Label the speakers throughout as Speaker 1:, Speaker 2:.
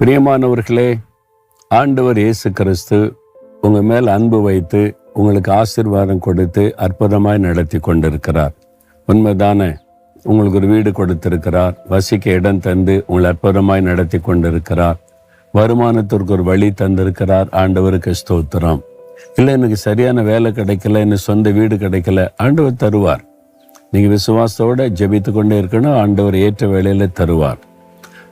Speaker 1: பிரியமானவர்களே ஆண்டவர் இயேசு கிறிஸ்து உங்கள் மேல் அன்பு வைத்து உங்களுக்கு ஆசீர்வாதம் கொடுத்து அற்புதமாய் நடத்தி கொண்டிருக்கிறார். உண்மைதானே உங்களுக்கு ஒரு வீடு கொடுத்திருக்கிறார் வசிக்க இடம் தந்து உங்களை அற்புதமாய் நடத்தி கொண்டிருக்கிறார். வருமானத்திற்கு ஒரு வழி தந்திருக்கிறார் ஆண்டவருக்கு ஸ்தோத்திரம். இல்லை எனக்கு சரியான வேலை கிடைக்கல எனக்கு சொந்த வீடு கிடைக்கல ஆண்டவர் தருவார். நீங்கள் விசுவாசத்தோட ஜெபித்து கொண்டே இருக்கணும் ஆண்டவர் ஏற்ற வேலையில் தருவார்.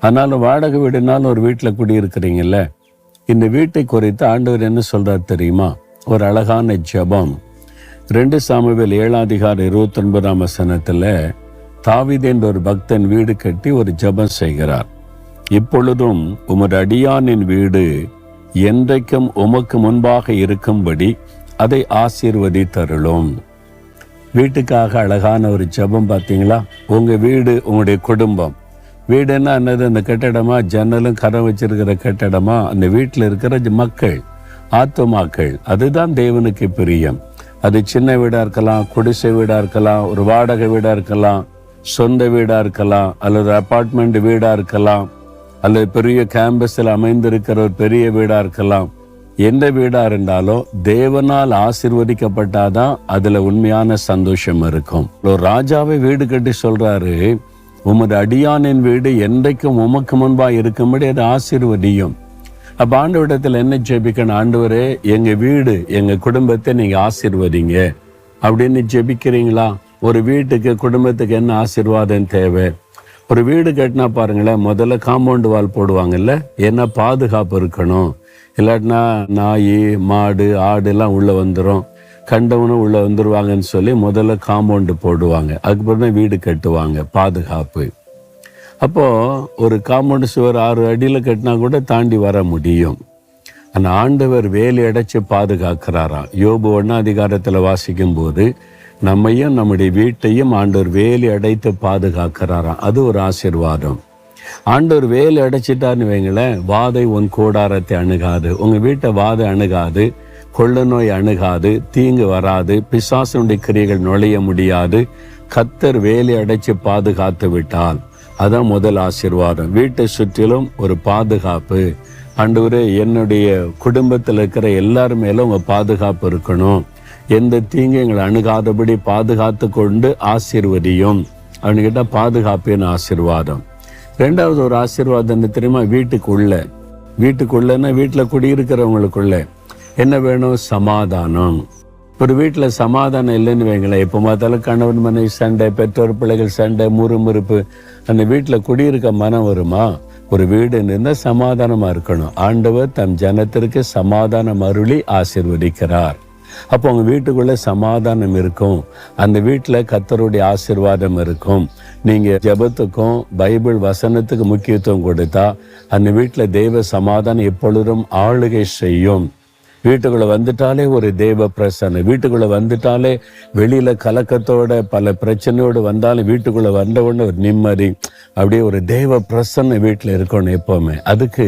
Speaker 1: ஆனாலும் வாடகை வீடுனாலும் ஒரு வீட்டில் குடியிருக்கிறீங்கல்ல? இந்த வீட்டை குறித்து ஆண்டவர் என்ன சொல்கிறார் தெரியுமா? ஒரு அழகான ஜெபம். ரெண்டு சாமுவேல் ஏழாதிகார் அதிகாரம் இருபத்தி ஒன்பதாம் என்ற ஒரு பக்தன் வீடு கட்டி ஒரு ஜெபம் செய்கிறார். இப்பொழுதும் உமது அடியானின் வீடு என்றைக்கும் உமக்கு முன்பாக இருக்கும்படி அதை ஆசீர்வதித்தருளும். வீட்டுக்காக அழகான ஒரு ஜெபம் பார்த்தீங்களா? உங்கள் வீடு உங்களுடைய குடும்பம். வீடுன்னா என்னது? அந்த கட்டடமா ஜன்னலும் கரை வச்சிருக்கிற கட்டடமா அந்த வீட்டில் இருக்கிற மக்கள் ஆத்துமாக்கள் அதுதான் தேவனுக்கு பிரியம். அது சின்ன வீடாக இருக்கலாம் குடிசை வீடாக இருக்கலாம் ஒரு வாடகை வீடாக இருக்கலாம் சொந்த வீடாக இருக்கலாம் அல்லது அபார்ட்மெண்ட் வீடாக இருக்கலாம் அல்லது பெரிய கேம்பஸில் அமைந்திருக்கிற ஒரு பெரிய வீடாக இருக்கலாம். எந்த வீடாக இருந்தாலும் தேவனால் ஆசிர்வதிக்கப்பட்டாதான் அதில் உண்மையான சந்தோஷம் இருக்கும். ஒரு ராஜாவை வீடு கட்டி சொல்கிறாரு உமது அடியானின் வீடு என்றைக்கும் உமக்கு முன்பாக இருக்கும்படி அது ஆசீர்வதியும். ஆண்டு ஆண்டவரிடத்தில் என்ன ஜெபிக்கணும்? ஆண்டவரே எங்கள் வீடு எங்கள் குடும்பத்தை நீங்கள் ஆசீர்வதிங்க. அப்படின்னு ஜெபிக்கிறீங்களா? ஒரு வீட்டுக்கு குடும்பத்துக்கு என்ன ஆசீர்வாதம் தேவை? ஒரு வீடு கட்டினா பாருங்களேன் முதல்ல காம்பவுண்டு வால் போடுவாங்கல்ல ஏன்னா பாதுகாப்பு இருக்கணும்? இல்லாட்டினா நாய் மாடு ஆடு எல்லாம் உள்ளே வந்துடும் கண்டவனும் உள்ள வந்துருவாங்கன்னு சொல்லி முதல்ல காம்பவுண்டு போடுவாங்க. அதுக்கப்புறம் தான் வீடு கட்டுவாங்க பாதுகாப்பு. அப்போ ஒரு காம்பவுண்டு சுவர் ஆறு அடியில் கட்டினா கூட தாண்டி வர முடியும். அந்த ஆண்டவர் வேலி அடைச்சு பாதுகாக்கிறாராம். யோபு ஒன்னா அதிகாரத்தில் வாசிக்கும் போது நம்மையும் நம்முடைய வீட்டையும் ஆண்டவர் வேலி அடைத்து பாதுகாக்கிறாராம். அது ஒரு ஆசீர்வாதம். ஆண்டவர் வேலி அடைச்சிட்டான்னு வைங்களேன் வாதை உன் கூடாரத்தை அணுகாது. உங்கள் வீட்டை வாதை அணுகாது. கொள்ள நோய் அணுகாது தீங்கு வராது பிசாசனுடைய கிரியைகள் நுழைய முடியாது. கத்தர் வேலி அடைச்சு பாதுகாத்து விட்டால் அதான் முதல் ஆசீர்வாதம். வீட்டை சுற்றிலும் ஒரு பாதுகாப்பு. ஆண்டவரே என்னுடைய குடும்பத்தில் இருக்கிற எல்லார் மேலும் உங்கள் பாதுகாப்பு இருக்கணும். எந்த தீங்கு எங்களை அணுகாதபடி பாதுகாத்து கொண்டு ஆசிர்வதியும். அப்படின்னு கேட்டால் பாதுகாப்பின் ஆசீர்வாதம். ரெண்டாவது ஒரு ஆசீர்வாதம் என்ன தெரியுமா? வீட்டுக்குள்ள. வீட்டுக்குள்ளன்னா வீட்டில் குடியிருக்கிறவங்களுக்குள்ள. என்ன வேணும்? சமாதானம். ஒரு வீட்டில் சமாதானம் இல்லைன்னு வைங்களேன். எப்போ பார்த்தாலும் கணவன் மனைவி சண்டை பெற்றோர் பிள்ளைகள் சண்டை முறுமுறுப்பு. அந்த வீட்டில் குடியிருக்க மனம் வருமா? ஒரு வீடு இருந்தால் சமாதானமாக இருக்கணும். ஆண்டவர் தம் ஜனத்திற்கு சமாதானம் அருளி ஆசிர்வதிக்கிறார். அப்போ உங்கள் வீட்டுக்குள்ளே சமாதானம் இருக்கும். அந்த வீட்டில் கத்தருடைய ஆசிர்வாதம் இருக்கும். நீங்கள் ஜெபத்துக்கும் பைபிள் வசனத்துக்கு முக்கியத்துவம் கொடுத்தா அந்த வீட்டில் தெய்வ சமாதானம் எப்பொழுதும் ஆளுகை செய்யும். வீட்டுக்குள்ள வந்துட்டாலே ஒரு தெய்வ பிரசனை வீட்டுக்குள்ள வந்துட்டாலே வெளியில கலக்கத்தோட பல பிரச்சனையோடு வந்தாலும் வீட்டுக்குள்ள வந்த உடனே ஒரு நிம்மதி. அப்படியே ஒரு தெய்வ பிரசன்ன வீட்டில் இருக்கணும் எப்போவுமே. அதுக்கு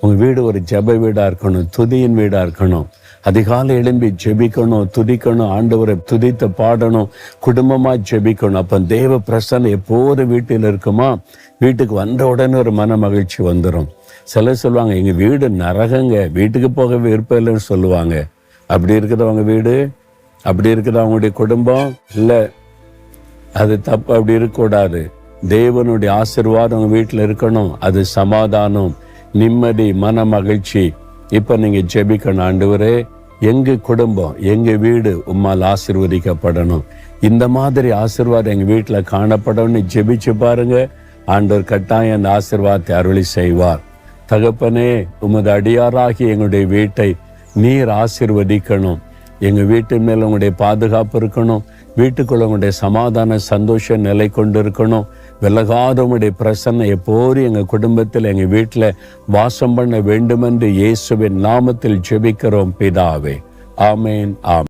Speaker 1: உங்கள் வீடு ஒரு ஜப வீடாக இருக்கணும் துதியின் வீடாக இருக்கணும். அதிகாலை எழும்பி ஜெபிக்கணும் துதிக்கணும் ஆண்டவரை துதித்து பாடணும் குடும்பமாக ஜெபிக்கணும். அப்போ தேவ பிரசன்னம் எப்போது வீட்டில் இருக்குமா வீட்டுக்கு வந்த உடனே ஒரு மன மகிழ்ச்சி வந்துடும் சிலர் சொல்லுவாங்க எங்கள் வீடு நரகங்க வீட்டுக்கு போக விருப்பம் இல்லைன்னு சொல்லுவாங்க. அப்படி இருக்கிறவங்க வீடு? அப்படி இருக்குது அவங்களுடைய குடும்பம்? இல்லை அது தப்பு அப்படி இருக்கக்கூடாது. தேவனுடைய ஆசீர்வாதம் வீட்டில் இருக்கணும். அது சமாதானம் நிம்மதி மன மகிழ்ச்சி. இப்போ நீங்கள் ஜெபிக்கணும் ஆண்டவரே. எங்கள் குடும்பம் எங்கள் வீடு உம்மால் ஆசிர்வதிக்கப்படணும். இந்த மாதிரி ஆசீர்வாதம் எங்கள் வீட்டில் காணப்படணும்னு ஜெபிச்சு பாருங்க. ஆண்டவர் கட்டாயம் அந்த ஆசீர்வாதத்தை அருளி செய்வார். தகப்பனே உமது அடியாராகி எங்களுடைய வீட்டை நீர் ஆசிர்வதிக்கணும். எங்கள் வீட்டு மேல் உங்களுடைய பாதுகாப்பு இருக்கணும். வீட்டுக்குள்ள உங்களுடைய சமாதான சந்தோஷம் நிலை கொண்டு இருக்கணும் விலகாத உங்களுடைய பிரசன்னம் எப்போதும் எங்க குடும்பத்தில் எங்க வீட்டில் வாசம் பண்ண வேண்டுமென்று இயேசுவின் நாமத்தில் ஜெபிக்கிறோம் பிதாவே. ஆமேன் ஆம்